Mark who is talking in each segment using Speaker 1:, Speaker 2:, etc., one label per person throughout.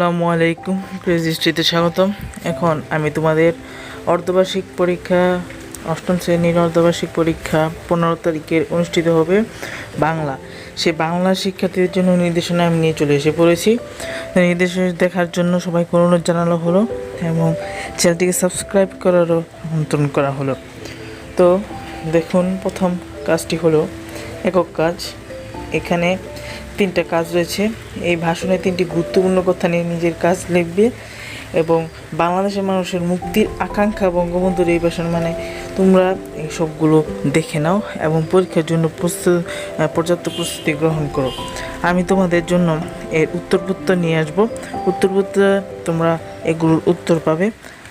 Speaker 1: আসসালামু আলাইকুম ক্রেজিস্ট্রিতে স্বাগতম। এখন আমি তোমাদের অর্ধবার্ষিক পরীক্ষা, অষ্টম শ্রেণির অর্ধবার্ষিক পরীক্ষা পনেরো তারিখের অনুষ্ঠিত হবে বাংলা। সে বাংলা শিক্ষার্থীদের জন্য নির্দেশনা আমি নিয়ে চলে এসে পড়েছি। নির্দেশনা দেখার জন্য সবাইকে অনুরোধ জানানো হলো এবং চ্যানেলটিকে সাবস্ক্রাইব করারও আমন্ত্রণ করা হলো। তো দেখুন, প্রথম কাজটি হলো একক কাজ। এখানে তিনটা কাজ রয়েছে। এই ভাষণে তিনটি গুরুত্বপূর্ণ কথা নিয়ে নিজের কাজ লিখবে এবং বাংলাদেশের মানুষের মুক্তির আকাঙ্ক্ষা বঙ্গবন্ধুর এই ভাষণ মানে তোমরা এই সবগুলো দেখে নাও এবং পরীক্ষার জন্য প্রস্তুত পর্যাপ্ত প্রস্তুতি গ্রহণ করো। আমি তোমাদের জন্য এর উত্তরপত্র নিয়ে আসব। উত্তরপত্র তোমরা এগুলোর উত্তর পাবে।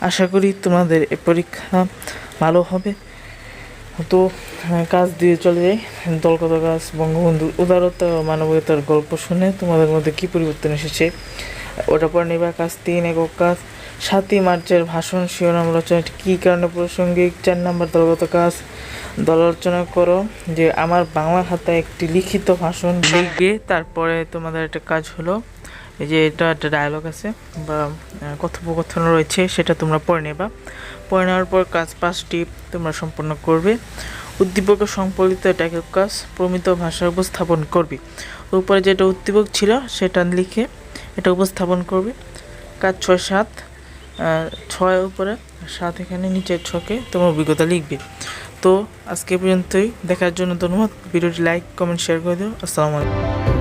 Speaker 1: আশা করি তোমাদের এ পরীক্ষা ভালো হবে। তো হ্যাঁ, কাজ দিয়ে চলে যাই। দলগত কাজ বঙ্গবন্ধুর উদারতা ও মানবিকতার গল্প শুনে তোমাদের মধ্যে কী পরিবর্তন এসেছে? ওটা পর নেবা কাজ তিন একক কাজ। সাতই মার্চের ভাষণ শিরোনাম রচনা কী কারণে প্রাসঙ্গিক? চার নম্বর দলগত কাজ। দল আলোচনা করো যে আমার বাংলা খাতায় একটি লিখিত ভাষণ লিখবে তারপরে তোমাদের একটা কাজ হলো এই যে এটা একটা ডায়লগ আছে বা কথোপকথন রয়েছে, সেটা তোমরা পড়ে নেবা। পড়ে নেওয়ার পর কাজ পাঁচটি তোমরা সম্পন্ন করবে। উদ্দীপক সম্পর্কিত এটা একক কাজ, প্রমিত ভাষা উপস্থাপন করবে। উপরে যেটা উদ্দীপক ছিল, সেটা লিখে এটা উপস্থাপন করবে। কাজ ছয় সাত ছয় উপরে, সাত এখানে নিচের ছকে তোমার অভিজ্ঞতা লিখবে। তো আজকে পর্যন্তই, দেখার জন্য ধন্যবাদ। ভিডিওটি লাইক কমেন্ট শেয়ার করে দিও। আসসালামু আলাইকুম।